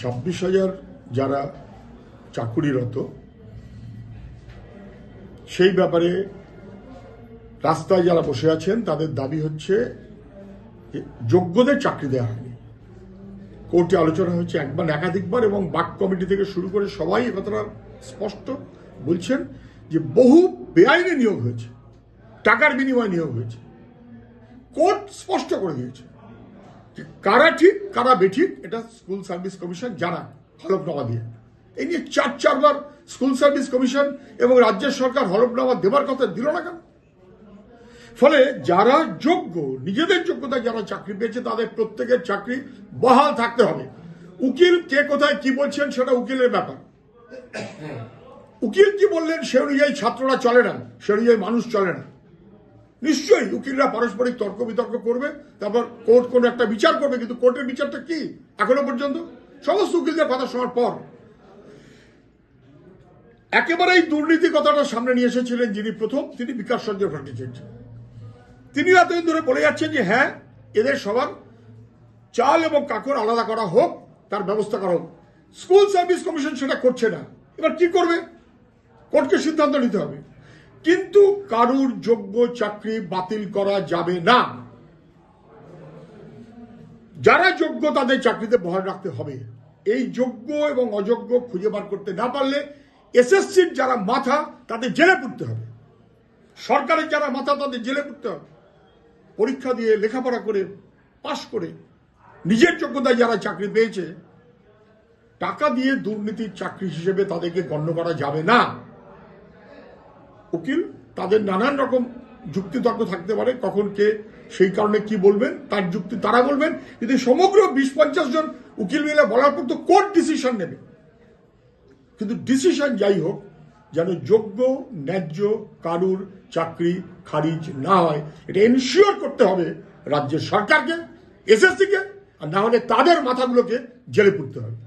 ছাব্বিশ হাজার যারা চাকুরিরত, সেই ব্যাপারে রাস্তায় যারা বসে আছেন, তাদের দাবি হচ্ছে যোগ্যদের চাকরি দেওয়া হয়নি। কোর্টে আলোচনা হয়েছে একবার, একাধিকবার, এবং বাক কমিটি থেকে শুরু করে সবাই কথাটা স্পষ্ট বলছেন যে বহু বেআইনি নিয়োগ হয়েছে, টাকার বিনিময়ে নিয়োগ হয়েছে। কোর্ট স্পষ্ট করে দিয়েছে। যে কারা ঠিক, কারা বেঠিক, এটা স্কুল সার্ভিস কমিশন জানা হলফনামা দিয়ে। এই নিয়ে চার চারবার স্কুল সার্ভিস কমিশন এবং রাজ্য সরকার হলফনামা দেবার কথা দিল না কেন? ফলে যারা যোগ্য, নিজেদের যোগ্যতা যারা চাকরি পেয়েছে, তাদের প্রত্যেকের চাকরি বহাল থাকতে হবে। উকিল কে কোথায় কি বলছেন সেটা উকিলের ব্যাপার। উকিল কি বললেন সে অনুযায়ী ছাত্ররা চলে না, সে অনুযায়ী মানুষ চলে না। নিশ্চয়ই উকিলরা পারস্পরিক তর্ক বিতর্ক করবে, তারপর কোর্ট কোনো একটা বিচার করবে, কিন্তু কোর্টের বিচারটা কি? এখনও পর্যন্ত? সমস্ত উকিলদের কথা শোনার পর। একেবারেই দুর্নীতি কথাটা সামনে নিয়ে এসেছিলেন যিনি প্রথম, তিনি বিকাশ সঞ্জয় ভট্টাচার্য। তিনি এতদিন ধরে বলে যাচ্ছেন যে হ্যাঁ এদের সবার চাল এবং কাকর আলাদা করা হোক, তার ব্যবস্থা করা হোক। স্কুল সার্ভিস কমিশন সেটা করছে না। এবার কি করবে? কোর্টকে সিদ্ধান্ত নিতে হবে। কিন্তু কারুর যোগ্য চাকরি বাতিল করা যাবে না। যারা যোগ্য তাদের চাকরিতে বহাল রাখতে হবে। এই যোগ্য এবং অযোগ্য খুঁজে বার করতে না পারলে এসএসসির যারা মাথা, তাদের জেলে পুড়তে হবে। সরকারের যারা মাথা, তাদের জেলে পুড়তে হবে। পরীক্ষা দিয়ে লেখাপড়া করে, পাশ করে নিজের যোগ্যতায় যারা চাকরি পেয়েছে, টাকা দিয়ে দুর্নীতির চাকরি হিসেবে তাদেরকে গণ্য করা যাবে না। উকিল, তাদের নানান রকম যুক্তিতর্ক থাকতে পারে, কখন কে সেই কারণে কি বলবেন, তার যুক্তি তারা বলবেন, কিন্তু সমগ্র বিশ পঞ্চাশ জন উকিল মিলে বলার পর তো কোর্ট ডিসিশন নেবে। কিন্তু ডিসিশন যাই হোক, যেন যোগ্য, ন্যায্য, কারুর চাকরি খারিজ না হয়, এটা এনশিওর করতে হবে রাজ্যের সরকারকে, এসএসসিকে, আর না হলে তাদের মাথাগুলোকে জেলে পুড়তে হবে।